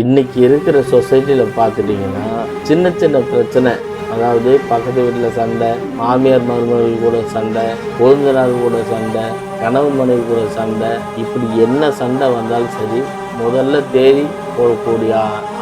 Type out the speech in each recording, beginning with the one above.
இன்னைக்கு இருக்கிற சொசைட்டியில் பார்த்துட்டிங்கன்னா சின்ன சின்ன பிரச்சனை. அதாவது பக்கத்து வீட்டில் சண்டை மாமியார் மருமகள் கூட சண்டை கொழுந்தனார் கூட சண்டை கணவன் மனைவி கூட சண்டை இப்படி என்ன சண்டை வந்தாலும் சரி முதல்ல தேடி போடக்கூடிய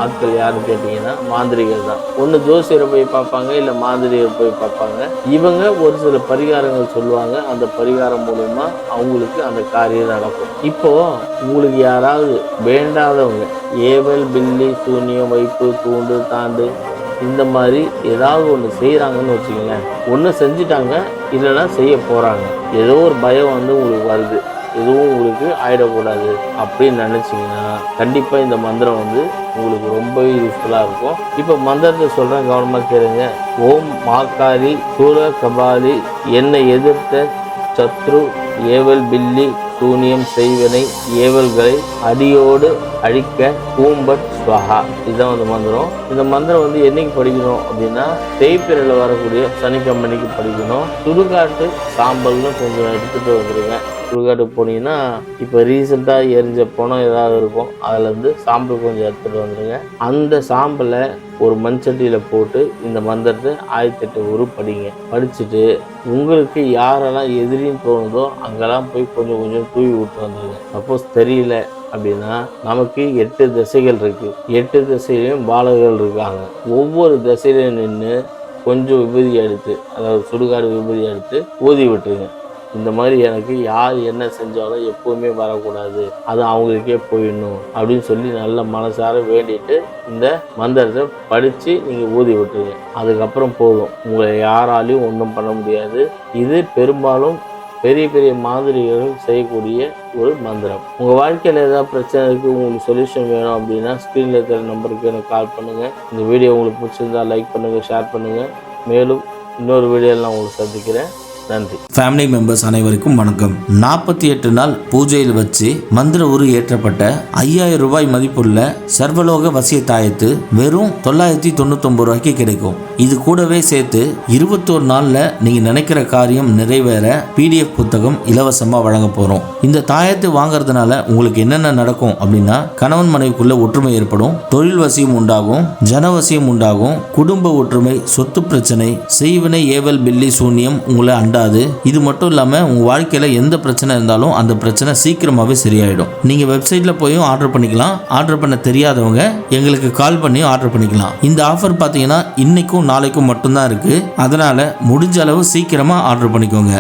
ஆட்கள் யாருன்னு கேட்டிங்கன்னா மாந்திரிகர் தான். ஒன்று ஜோசியரை போய் பார்ப்பாங்க இல்லை மாந்திரிகர் போய் பார்ப்பாங்க. இவங்க ஒரு சில பரிகாரங்கள் சொல்லுவாங்க. அந்த பரிகாரம் மூலமாக அவங்களுக்கு அந்த காரியம் நடக்கும். இப்போது உங்களுக்கு யாராவது வேண்டாதவங்க ஏவல் பில்லி சூன்யம் வைப்பு தூண்டு தாண்டு இந்த மாதிரி ஏதாவது ஒன்று செய்கிறாங்கன்னு வச்சுக்கோங்களேன். ஒன்று செஞ்சிட்டாங்க இல்லைன்னா செய்ய போகிறாங்க ஏதோ ஒரு பயம் வந்து உங்களுக்கு வருது. எதுவும் உங்களுக்கு ஆயிடக்கூடாது அப்படின்னு நினச்சிங்கன்னா கண்டிப்பாக இந்த மந்திரம் வந்து உங்களுக்கு ரொம்பவே யூஸ்ஃபுல்லாக இருக்கும். இப்போ மந்திரத்தை சொல்கிறேன் கவனமாக கேளுங்க. ஓம் மாக்காரி சூர கபாலி என்னை எதிர்த்த சத்ரு ஏவல் பில்லி சூனியம் செய்வனை ஏவல்களை அடியோடு அழிக்க பூம்பட் ஸ்வஹா. இதுதான் வந்து மந்திரம். இந்த மந்திரம் வந்து என்னைக்கு படிக்கணும் அப்படின்னா தேய்பிரையில் வரக்கூடிய சனிக்கம்பனிக்கு படிக்கணும். சுடுகாட்டு சாம்பல்னு கொஞ்சம் எடுத்துகிட்டு வந்துருங்க. சுடுகாட்டு போனீங்கன்னா இப்போ ரீசெண்டாக எரிஞ்ச பணம் ஏதாவது இருக்கும் அதுலேருந்து சாம்பல் கொஞ்சம் எடுத்துகிட்டு வந்துடுங்க அந்த சாம்பலை ஒரு மண்சட்டியில் போட்டு இந்த மந்திரத்தை ஆயிரத்தி எட்டு உரு படிங்க. படிச்சுட்டு உங்களுக்கு யாரெல்லாம் எதிரின்னு தோணுதோ அங்கெல்லாம் போய் கொஞ்சம் கொஞ்சம் தூவி விட்டு வந்துடுங்க சப்போஸ் தெரியல அப்படின்னா நமக்கு எட்டு திசைகள் இருக்குது எட்டு திசையிலையும் பாலகர்கள் இருக்காங்க. ஒவ்வொரு திசையிலையும் நின்று கொஞ்சம் விபதி எடுத்து அதாவது சுடுகாடு விபதி எடுத்து ஊதி விட்டுருங்க. இந்த மாதிரி எனக்கு யார் என்ன செஞ்சாலும் எப்போவுமே வரக்கூடாது. அது அவங்களுக்கே போயிடணும் அப்படின்னு சொல்லி நல்ல மனசார வேண்டிட்டு இந்த மந்திரத்தை படித்து நீங்கள் ஊதி விட்டுருங்க. அதுக்கப்புறம் போதும். உங்களை யாராலையும் ஒன்றும் பண்ண முடியாது. இது பெரும்பாலும் பெரிய பெரிய மாதிரிகள் செய்யக்கூடிய ஒரு மந்திரம். உங்கள் வாழ்க்கையில் ஏதாவது பிரச்சனை இருக்குது உங்களுக்கு சொல்யூஷன் வேணும் அப்படின்னா ஸ்க்ரீனில் இருக்கிற நம்பருக்கு எனக்கு கால் பண்ணுங்கள் இந்த வீடியோ உங்களுக்கு பிடிச்சிருந்தா லைக் பண்ணுங்கள் ஷேர் பண்ணுங்கள் மேலும் இன்னொரு வீடியோவில் நான் உங்களுக்கு சந்திக்கிறேன். நன்றி. ஃபேமிலி மெம்பர்ஸ் அனைவருக்கும் வணக்கம். நாற்பத்தி எட்டு நாள் பூஜையில் வச்சு மந்திர உரு ஏற்றப்பட்ட ஐயாயிரம் ரூபாய் மதிப்புள்ள சர்வலோக வசிய தாயத்து வெறும் தொள்ளாயிரத்தி தொண்ணூத்தொம்பது ரூபாய்க்கு கிடைக்கும். இது கூடவே சேர்த்து இருபத்தோரு நாளில் நீங்கள் நினைக்கிற காரியம் நிறைவேற பிடிஎஃப் புத்தகம் இலவசமாக வழங்க போகிறோம் இந்த தாயத்து வாங்குறதுனால உங்களுக்கு என்னென்ன நடக்கும் அப்படின்னா கணவன் மனைவிக்குள்ள ஒற்றுமை ஏற்படும் தொழில் வசியம் உண்டாகும் ஜனவசியம் உண்டாகும் குடும்ப ஒற்றுமை சொத்து பிரச்சனை செய்வினை ஏவல் பில்லி சூன்யம் உங்களை அண்டாது இது மட்டும் இல்லாமல் உங்கள் வாழ்க்கையில் எந்த பிரச்சனை இருந்தாலும் அந்த பிரச்சனை சீக்கிரமாகவே சரியாயிடும். நீங்கள் வெப்சைட்டில் போயும் ஆர்டர் பண்ணிக்கலாம். ஆர்டர் பண்ண தெரியாதவங்க எங்களுக்கு கால் பண்ணியும் ஆர்டர் பண்ணிக்கலாம். இந்த ஆஃபர் பார்த்தீங்கன்னா இன்றைக்கும் நாளைக்கும் மட்டும்தான் இருக்குது அதனால் முடிஞ்ச அளவு சீக்கிரமாக ஆர்டர் பண்ணிக்கோங்க.